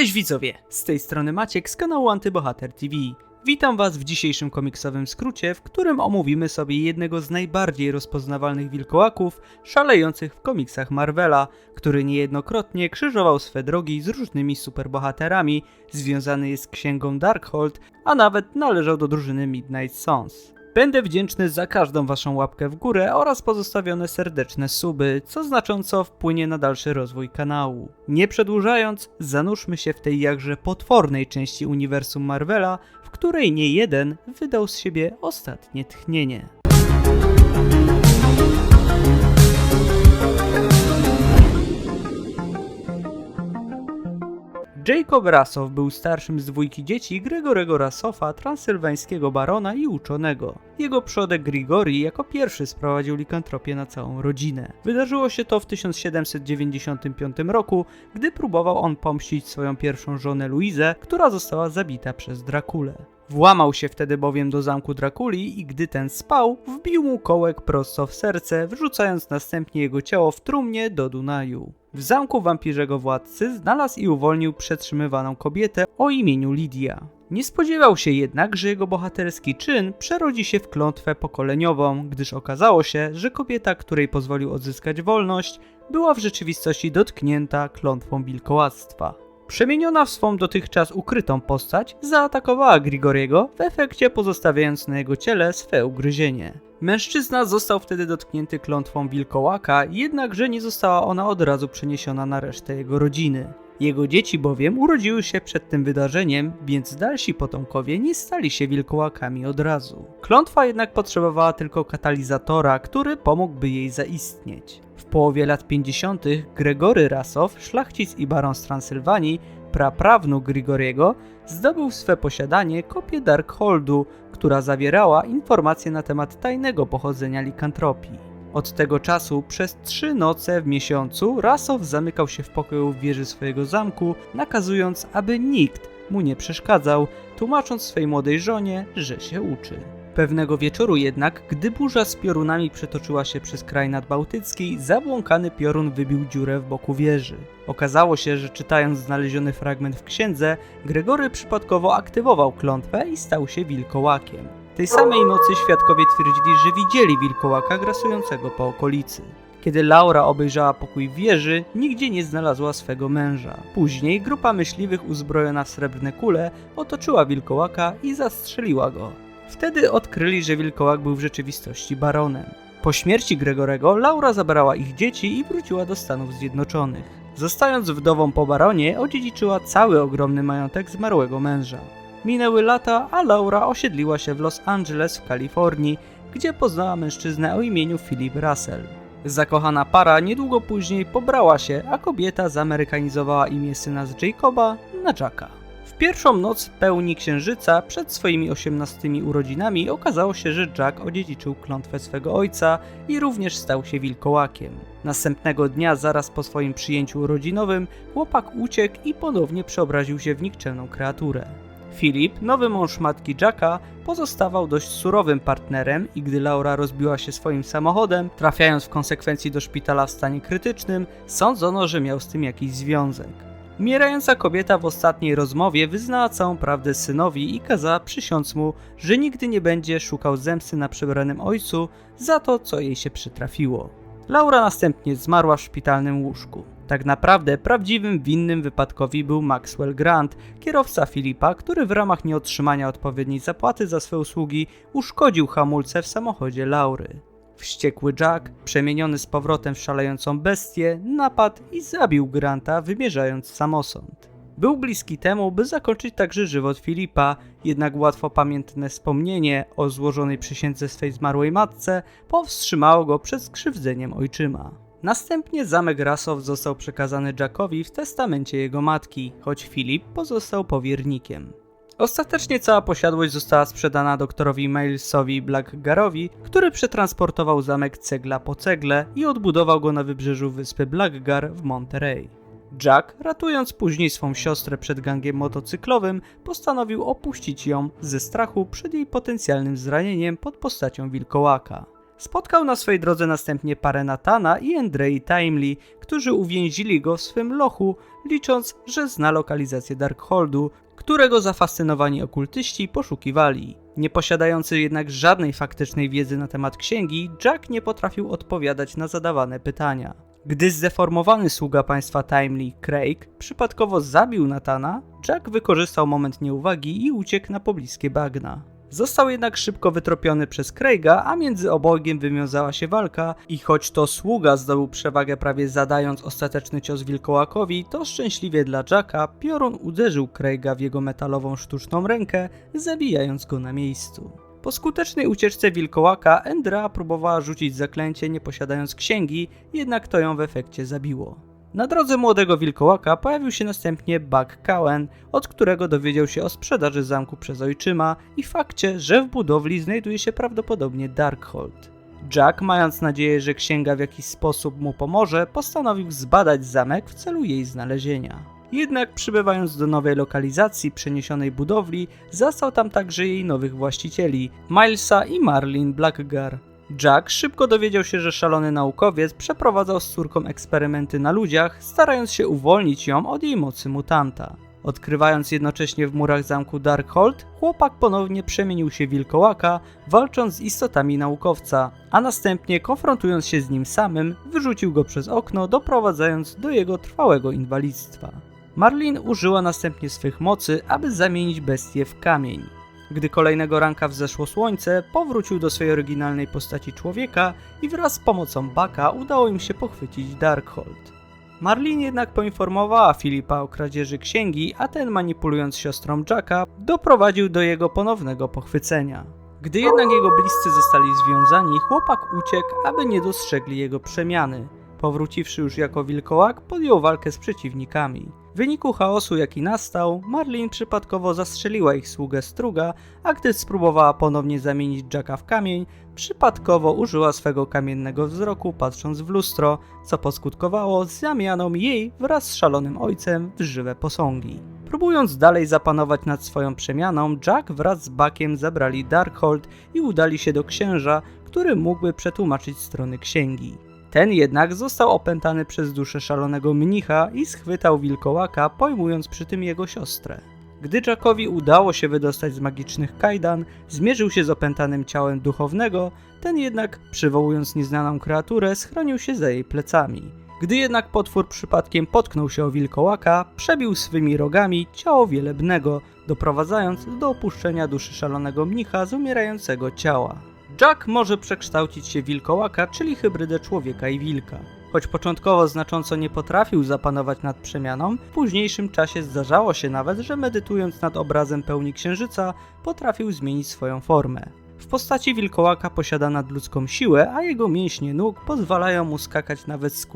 Cześć widzowie, z tej strony Maciek z kanału Antybohater TV. Witam was w dzisiejszym komiksowym skrócie, w którym omówimy sobie jednego z najbardziej rozpoznawalnych wilkołaków szalejących w komiksach Marvela, który niejednokrotnie krzyżował swe drogi z różnymi superbohaterami, związany jest z księgą Darkhold, a nawet należał do drużyny Midnight Suns. Będę wdzięczny za każdą waszą łapkę w górę oraz pozostawione serdeczne suby, co znacząco wpłynie na dalszy rozwój kanału. Nie przedłużając, zanurzmy się w tej jakże potwornej części uniwersum Marvela, w której nie jeden wydał z siebie ostatnie tchnienie. Jacob Rassow był starszym z dwójki dzieci Gregorego Rassowa, transylwańskiego barona i uczonego. Jego przodek Grigori jako pierwszy sprowadził likantropię na całą rodzinę. Wydarzyło się to w 1795 roku, gdy próbował on pomścić swoją pierwszą żonę Luizę, która została zabita przez Drakulę. Włamał się wtedy bowiem do zamku Drakuli i gdy ten spał, wbił mu kołek prosto w serce, wrzucając następnie jego ciało w trumnie do Dunaju. W zamku wampirzego władcy znalazł i uwolnił przetrzymywaną kobietę o imieniu Lidia. Nie spodziewał się jednak, że jego bohaterski czyn przerodzi się w klątwę pokoleniową, gdyż okazało się, że kobieta, której pozwolił odzyskać wolność, była w rzeczywistości dotknięta klątwą wilkołactwa. Przemieniona w swą dotychczas ukrytą postać, zaatakowała Grigoriego, w efekcie pozostawiając na jego ciele swe ugryzienie. Mężczyzna został wtedy dotknięty klątwą wilkołaka, jednakże nie została ona od razu przeniesiona na resztę jego rodziny. Jego dzieci bowiem urodziły się przed tym wydarzeniem, więc dalsi potomkowie nie stali się wilkołakami od razu. Klątwa jednak potrzebowała tylko katalizatora, który pomógłby jej zaistnieć. Połowie lat 50. Gregory Rasow, szlachcic i baron z Transylwanii, praprawnuk Grigoriego, zdobył w swe posiadanie kopię Darkholdu, która zawierała informacje na temat tajnego pochodzenia likantropii. Od tego czasu przez trzy noce w miesiącu Rasow zamykał się w pokoju w wieży swojego zamku, nakazując, aby nikt mu nie przeszkadzał, tłumacząc swej młodej żonie, że się uczy. Pewnego wieczoru jednak, gdy burza z piorunami przetoczyła się przez kraj nadbałtycki, zabłąkany piorun wybił dziurę w boku wieży. Okazało się, że czytając znaleziony fragment w księdze, Gregory przypadkowo aktywował klątwę i stał się wilkołakiem. Tej samej nocy świadkowie twierdzili, że widzieli wilkołaka grasującego po okolicy. Kiedy Laura obejrzała pokój wieży, nigdzie nie znalazła swego męża. Później grupa myśliwych uzbrojona w srebrne kule otoczyła wilkołaka i zastrzeliła go. Wtedy odkryli, że wilkołak był w rzeczywistości baronem. Po śmierci Gregorego, Laura zabrała ich dzieci i wróciła do Stanów Zjednoczonych. Zostając wdową po baronie, odziedziczyła cały ogromny majątek zmarłego męża. Minęły lata, a Laura osiedliła się w Los Angeles w Kalifornii, gdzie poznała mężczyznę o imieniu Philip Russell. Zakochana para niedługo później pobrała się, a kobieta zamerykanizowała imię syna z Jacoba na Jacka. W pierwszą noc pełni księżyca przed swoimi osiemnastymi urodzinami okazało się, że Jack odziedziczył klątwę swego ojca i również stał się wilkołakiem. Następnego dnia, zaraz po swoim przyjęciu urodzinowym, chłopak uciekł i ponownie przeobraził się w nikczemną kreaturę. Filip, nowy mąż matki Jacka, pozostawał dość surowym partnerem i gdy Laura rozbiła się swoim samochodem, trafiając w konsekwencji do szpitala w stanie krytycznym, sądzono, że miał z tym jakiś związek. Umierająca kobieta w ostatniej rozmowie wyznała całą prawdę synowi i kazała przysiąc mu, że nigdy nie będzie szukał zemsty na przebranym ojcu za to, co jej się przytrafiło. Laura następnie zmarła w szpitalnym łóżku. Tak naprawdę prawdziwym winnym wypadkowi był Maxwell Grant, kierowca Filipa, który w ramach nieotrzymania odpowiedniej zapłaty za swe usługi uszkodził hamulce w samochodzie Laury. Wściekły Jack, przemieniony z powrotem w szalejącą bestię, napadł i zabił Granta, wymierzając samosąd. Był bliski temu, by zakończyć także żywot Filipa, jednak łatwo pamiętne wspomnienie o złożonej przysiędze swej zmarłej matce powstrzymało go przed skrzywdzeniem ojczyma. Następnie zamek Rasow został przekazany Jackowi w testamencie jego matki, choć Filip pozostał powiernikiem. Ostatecznie cała posiadłość została sprzedana doktorowi Milesowi Blackgarowi, który przetransportował zamek cegla po cegle i odbudował go na wybrzeżu wyspy Blackgar w Monterey. Jack, ratując później swą siostrę przed gangiem motocyklowym, postanowił opuścić ją ze strachu przed jej potencjalnym zranieniem pod postacią wilkołaka. Spotkał na swojej drodze następnie parę Natana i Andrei Timely, którzy uwięzili go w swym lochu, licząc, że zna lokalizację Darkholdu, którego zafascynowani okultyści poszukiwali. Nie posiadający jednak żadnej faktycznej wiedzy na temat księgi, Jack nie potrafił odpowiadać na zadawane pytania. Gdy zdeformowany sługa państwa Timely, Craig, przypadkowo zabił Natana, Jack wykorzystał moment nieuwagi i uciekł na pobliskie bagna. Został jednak szybko wytropiony przez Craiga, a między obojgiem wywiązała się walka i choć to sługa zdobył przewagę prawie zadając ostateczny cios wilkołakowi, to szczęśliwie dla Jacka piorun uderzył Craiga w jego metalową sztuczną rękę, zabijając go na miejscu. Po skutecznej ucieczce wilkołaka Endra próbowała rzucić zaklęcie nie posiadając księgi, jednak to ją w efekcie zabiło. Na drodze młodego wilkołaka pojawił się następnie Buck Cowen, od którego dowiedział się o sprzedaży zamku przez ojczyma i fakcie, że w budowli znajduje się prawdopodobnie Darkhold. Jack, mając nadzieję, że księga w jakiś sposób mu pomoże, postanowił zbadać zamek w celu jej znalezienia. Jednak przybywając do nowej lokalizacji przeniesionej budowli, zastał tam także jej nowych właścicieli, Milesa i Marlin Blackgar. Jack szybko dowiedział się, że szalony naukowiec przeprowadzał z córką eksperymenty na ludziach, starając się uwolnić ją od jej mocy mutanta. Odkrywając jednocześnie w murach zamku Darkhold, chłopak ponownie przemienił się w wilkołaka, walcząc z istotami naukowca, a następnie konfrontując się z nim samym, wyrzucił go przez okno, doprowadzając do jego trwałego inwalidztwa. Marlin użyła następnie swych mocy, aby zamienić bestię w kamień. Gdy kolejnego ranka wzeszło słońce, powrócił do swojej oryginalnej postaci człowieka i wraz z pomocą Baka udało im się pochwycić Darkhold. Marlin jednak poinformowała Filipa o kradzieży księgi, a ten manipulując siostrą Jacka doprowadził do jego ponownego pochwycenia. Gdy jednak jego bliscy zostali związani, chłopak uciekł, aby nie dostrzegli jego przemiany. Powróciwszy już jako wilkołak, podjął walkę z przeciwnikami. W wyniku chaosu, jaki nastał, Marlin przypadkowo zastrzeliła ich sługę Struga, a gdy spróbowała ponownie zamienić Jacka w kamień, przypadkowo użyła swego kamiennego wzroku patrząc w lustro, co poskutkowało zamianą jej wraz z szalonym ojcem w żywe posągi. Próbując dalej zapanować nad swoją przemianą, Jack wraz z Buckiem zabrali Darkhold i udali się do księża, który mógłby przetłumaczyć strony księgi. Ten jednak został opętany przez duszę szalonego mnicha i schwytał wilkołaka, pojmując przy tym jego siostrę. Gdy Jackowi udało się wydostać z magicznych kajdan, zmierzył się z opętanym ciałem duchownego, ten jednak, przywołując nieznaną kreaturę, schronił się za jej plecami. Gdy jednak potwór przypadkiem potknął się o wilkołaka, przebił swymi rogami ciało wielebnego, doprowadzając do opuszczenia duszy szalonego mnicha z umierającego ciała. Jack może przekształcić się wilkołaka, czyli hybrydę człowieka i wilka. Choć początkowo znacząco nie potrafił zapanować nad przemianą, w późniejszym czasie zdarzało się nawet, że medytując nad obrazem pełni księżyca, potrafił zmienić swoją formę. W postaci wilkołaka posiada nadludzką siłę, a jego mięśnie nóg pozwalają mu skakać nawet z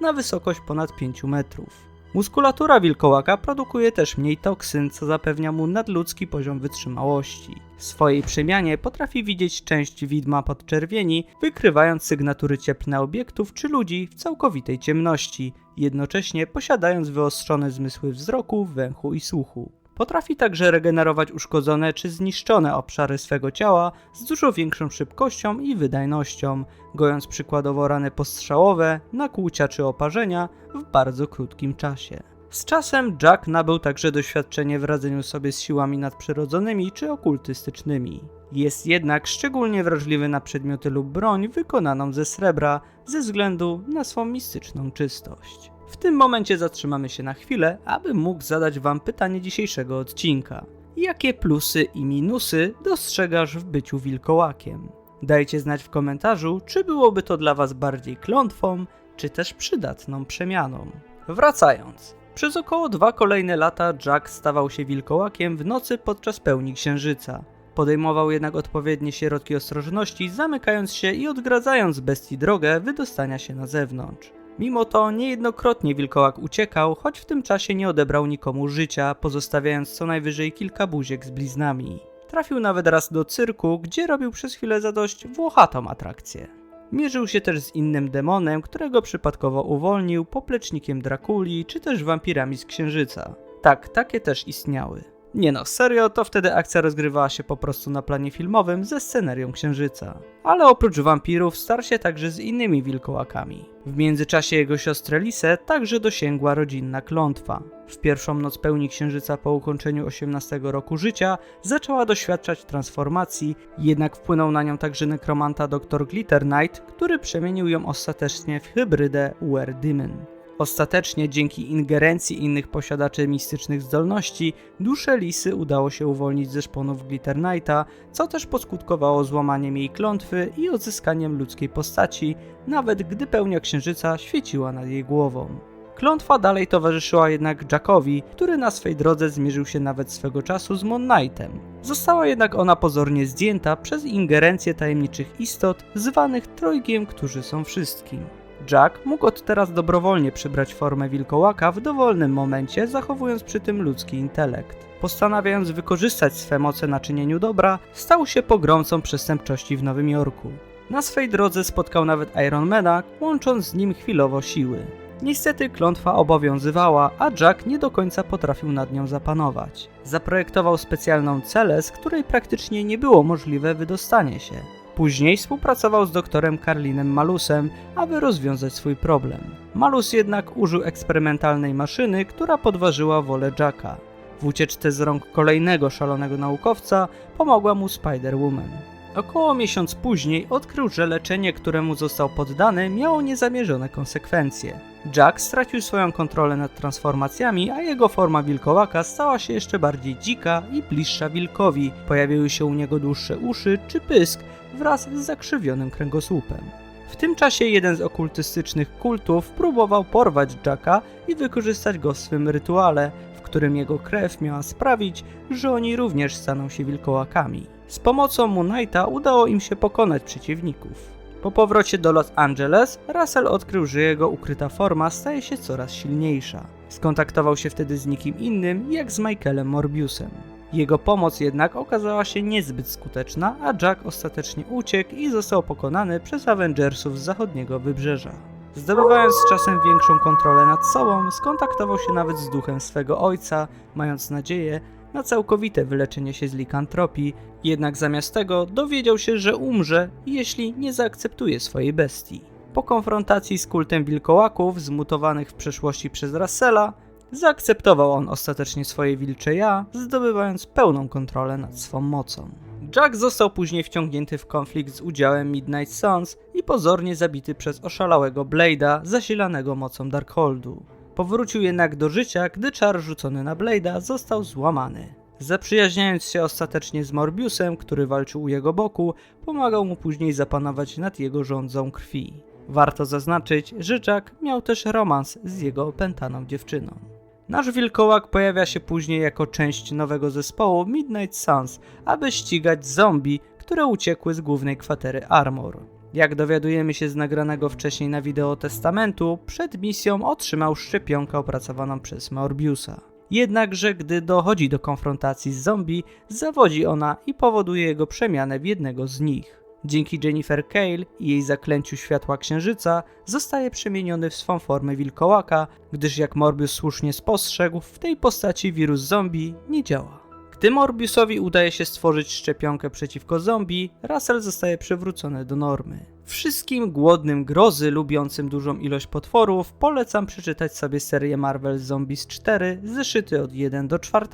na wysokość ponad 5 metrów. Muskulatura wilkołaka produkuje też mniej toksyn, co zapewnia mu nadludzki poziom wytrzymałości. W swojej przemianie potrafi widzieć część widma podczerwieni, wykrywając sygnatury cieplne obiektów czy ludzi w całkowitej ciemności, jednocześnie posiadając wyostrzone zmysły wzroku, węchu i słuchu. Potrafi także regenerować uszkodzone czy zniszczone obszary swego ciała z dużo większą szybkością i wydajnością, gojąc przykładowo rany postrzałowe, nakłucia czy oparzenia w bardzo krótkim czasie. Z czasem Jack nabył także doświadczenie w radzeniu sobie z siłami nadprzyrodzonymi czy okultystycznymi. Jest jednak szczególnie wrażliwy na przedmioty lub broń wykonaną ze srebra ze względu na swą mistyczną czystość. W tym momencie zatrzymamy się na chwilę, aby mógł zadać Wam pytanie dzisiejszego odcinka. Jakie plusy i minusy dostrzegasz w byciu wilkołakiem? Dajcie znać w komentarzu, czy byłoby to dla Was bardziej klątwą, czy też przydatną przemianą. Wracając. Przez około dwa kolejne lata Jack stawał się wilkołakiem w nocy podczas pełni księżyca. Podejmował jednak odpowiednie środki ostrożności, zamykając się i odgradzając bestii drogę wydostania się na zewnątrz. Mimo to niejednokrotnie wilkołak uciekał, choć w tym czasie nie odebrał nikomu życia, pozostawiając co najwyżej kilka buziek z bliznami. Trafił nawet raz do cyrku, gdzie robił przez chwilę za dość włochatą atrakcję. Mierzył się też z innym demonem, którego przypadkowo uwolnił, poplecznikiem Drakuli, czy też wampirami z Księżyca. Tak, takie też istniały. Nie no, serio, to wtedy akcja rozgrywała się po prostu na planie filmowym ze scenerią księżyca. Ale oprócz wampirów starł się także z innymi wilkołakami. W międzyczasie jego siostrę Lisę także dosięgła rodzinna klątwa. W pierwszą noc pełni księżyca po ukończeniu 18 roku życia zaczęła doświadczać transformacji, jednak wpłynął na nią także nekromanta dr Glitter Knight, który przemienił ją ostatecznie w hybrydę Were Demon. Ostatecznie dzięki ingerencji innych posiadaczy mistycznych zdolności, duszę Lisy udało się uwolnić ze szponów Glitter Knighta, co też poskutkowało złamaniem jej klątwy i odzyskaniem ludzkiej postaci, nawet gdy pełnia księżyca świeciła nad jej głową. Klątwa dalej towarzyszyła jednak Jackowi, który na swej drodze zmierzył się nawet swego czasu z Moon Knightem. Została jednak ona pozornie zdjęta przez ingerencję tajemniczych istot zwanych trojgiem, którzy są wszystkim. Jack mógł od teraz dobrowolnie przybrać formę wilkołaka w dowolnym momencie, zachowując przy tym ludzki intelekt. Postanawiając wykorzystać swe moce na czynieniu dobra, stał się pogromcą przestępczości w Nowym Jorku. Na swej drodze spotkał nawet Ironmana, łącząc z nim chwilowo siły. Niestety klątwa obowiązywała, a Jack nie do końca potrafił nad nią zapanować. Zaprojektował specjalną celę, z której praktycznie nie było możliwe wydostanie się. Później współpracował z doktorem Karlinem Malusem, aby rozwiązać swój problem. Malus jednak użył eksperymentalnej maszyny, która podważyła wolę Jacka. W ucieczce z rąk kolejnego szalonego naukowca pomogła mu Spider-Woman. Około miesiąc później odkrył, że leczenie, któremu został poddany, miało niezamierzone konsekwencje. Jack stracił swoją kontrolę nad transformacjami, a jego forma wilkołaka stała się jeszcze bardziej dzika i bliższa wilkowi. Pojawiły się u niego dłuższe uszy czy pysk wraz z zakrzywionym kręgosłupem. W tym czasie jeden z okultystycznych kultów próbował porwać Jacka i wykorzystać go w swym rytuale, w którym jego krew miała sprawić, że oni również staną się wilkołakami. Z pomocą Moon Knighta udało im się pokonać przeciwników. Po powrocie do Los Angeles, Russell odkrył, że jego ukryta forma staje się coraz silniejsza. Skontaktował się wtedy z nikim innym, jak z Michaelem Morbiusem. Jego pomoc jednak okazała się niezbyt skuteczna, a Jack ostatecznie uciekł i został pokonany przez Avengersów z zachodniego wybrzeża. Zdobywając z czasem większą kontrolę nad sobą, skontaktował się nawet z duchem swego ojca, mając nadzieję na całkowite wyleczenie się z likantropii, jednak zamiast tego dowiedział się, że umrze, jeśli nie zaakceptuje swojej bestii. Po konfrontacji z kultem wilkołaków zmutowanych w przeszłości przez Russella, zaakceptował on ostatecznie swoje wilcze ja, zdobywając pełną kontrolę nad swą mocą. Jack został później wciągnięty w konflikt z udziałem Midnight Suns i pozornie zabity przez oszalałego Blade'a zasilanego mocą Darkholdu. Powrócił jednak do życia, gdy czar rzucony na Blade'a został złamany. Zaprzyjaźniając się ostatecznie z Morbiusem, który walczył u jego boku, pomagał mu później zapanować nad jego rządzą krwi. Warto zaznaczyć, że Jack miał też romans z jego opętaną dziewczyną. Nasz wilkołak pojawia się później jako część nowego zespołu Midnight Suns, aby ścigać zombie, które uciekły z głównej kwatery Armor. Jak dowiadujemy się z nagranego wcześniej na wideo testamentu, przed misją otrzymał szczepionkę opracowaną przez Morbiusa. Jednakże gdy dochodzi do konfrontacji z zombie, zawodzi ona i powoduje jego przemianę w jednego z nich. Dzięki Jennifer Cale i jej zaklęciu światła księżyca zostaje przemieniony w swą formę wilkołaka, gdyż jak Morbius słusznie spostrzegł, w tej postaci wirus zombie nie działa. Gdy Morbiusowi udaje się stworzyć szczepionkę przeciwko zombie, Russell zostaje przywrócony do normy. Wszystkim głodnym grozy lubiącym dużą ilość potworów polecam przeczytać sobie serię Marvel Zombies 4 zeszyty od 1 do 4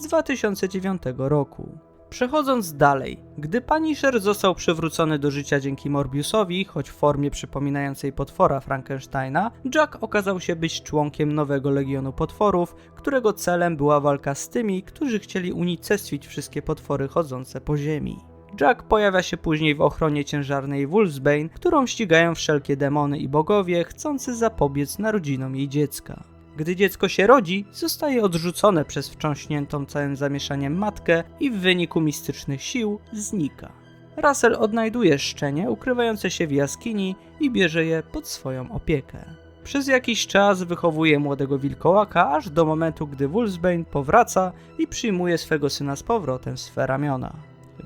z 2009 roku. Przechodząc dalej, gdy Punisher został przywrócony do życia dzięki Morbiusowi, choć w formie przypominającej potwora Frankensteina, Jack okazał się być członkiem nowego legionu potworów, którego celem była walka z tymi, którzy chcieli unicestwić wszystkie potwory chodzące po ziemi. Jack pojawia się później w ochronie ciężarnej Wolfsbane, którą ścigają wszelkie demony i bogowie chcący zapobiec narodzinom jej dziecka. Gdy dziecko się rodzi, zostaje odrzucone przez wstrząśniętą całym zamieszaniem matkę i w wyniku mistycznych sił znika. Russell odnajduje szczenie ukrywające się w jaskini i bierze je pod swoją opiekę. Przez jakiś czas wychowuje młodego wilkołaka, aż do momentu, gdy Wolfsbane powraca i przyjmuje swego syna z powrotem w swe ramiona.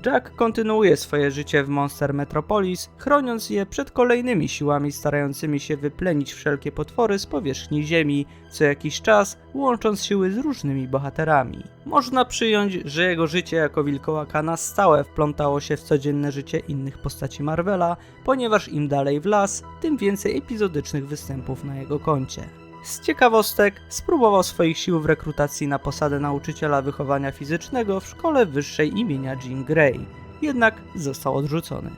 Jack kontynuuje swoje życie w Monster Metropolis, chroniąc je przed kolejnymi siłami starającymi się wyplenić wszelkie potwory z powierzchni Ziemi, co jakiś czas łącząc siły z różnymi bohaterami. Można przyjąć, że jego życie jako wilkołaka na stałe wplątało się w codzienne życie innych postaci Marvela, ponieważ im dalej w las, tym więcej epizodycznych występów na jego koncie. Z ciekawostek spróbował swoich sił w rekrutacji na posadę nauczyciela wychowania fizycznego w szkole wyższej imienia Jean Grey, jednak został odrzucony.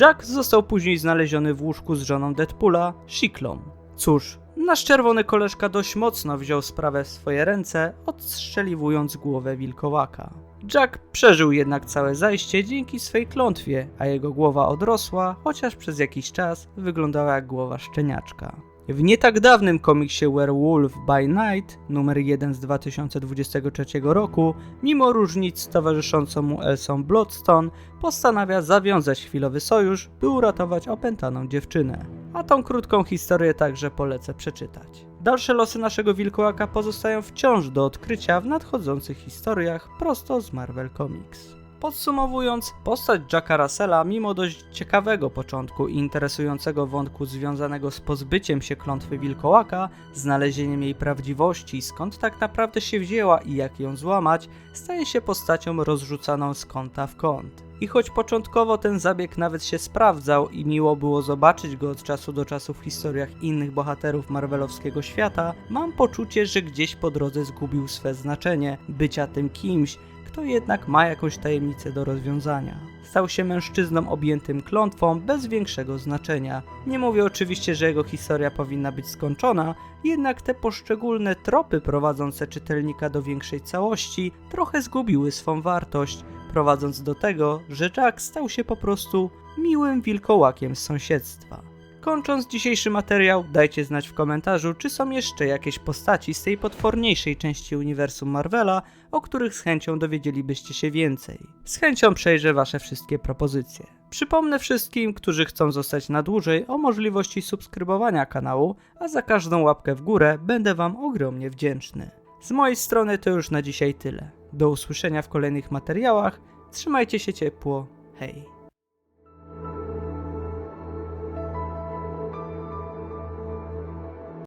Jack został później znaleziony w łóżku z żoną Deadpoola, Shiklą. Cóż, nasz czerwony koleżka dość mocno wziął sprawę w swoje ręce, odstrzeliwując głowę wilkołaka. Jack przeżył jednak całe zajście dzięki swej klątwie, a jego głowa odrosła, chociaż przez jakiś czas wyglądała jak głowa szczeniaczka. W nie tak dawnym komiksie Werewolf by Night, numer 1 z 2023 roku, mimo różnic towarzyszącą mu Elsą Bloodstone, postanawia zawiązać chwilowy sojusz, by uratować opętaną dziewczynę. A tą krótką historię także polecę przeczytać. Dalsze losy naszego wilkołaka pozostają wciąż do odkrycia w nadchodzących historiach prosto z Marvel Comics. Podsumowując, postać Jacka Russella, mimo dość ciekawego początku i interesującego wątku związanego z pozbyciem się klątwy wilkołaka, znalezieniem jej prawdziwości, skąd tak naprawdę się wzięła i jak ją złamać, staje się postacią rozrzucaną z kąta w kąt. I choć początkowo ten zabieg nawet się sprawdzał i miło było zobaczyć go od czasu do czasu w historiach innych bohaterów marvelowskiego świata, mam poczucie, że gdzieś po drodze zgubił swe znaczenie bycia tym kimś, kto jednak ma jakąś tajemnicę do rozwiązania. Stał się mężczyzną objętym klątwą bez większego znaczenia. Nie mówię oczywiście, że jego historia powinna być skończona, jednak te poszczególne tropy prowadzące czytelnika do większej całości trochę zgubiły swą wartość, prowadząc do tego, że Jack stał się po prostu miłym wilkołakiem z sąsiedztwa. Kończąc dzisiejszy materiał, dajcie znać w komentarzu, czy są jeszcze jakieś postaci z tej potworniejszej części uniwersum Marvela, o których z chęcią dowiedzielibyście się więcej. Z chęcią przejrzę wasze wszystkie propozycje. Przypomnę wszystkim, którzy chcą zostać na dłużej o możliwości subskrybowania kanału, a za każdą łapkę w górę będę wam ogromnie wdzięczny. Z mojej strony to już na dzisiaj tyle. Do usłyszenia w kolejnych materiałach. Trzymajcie się ciepło. Hej.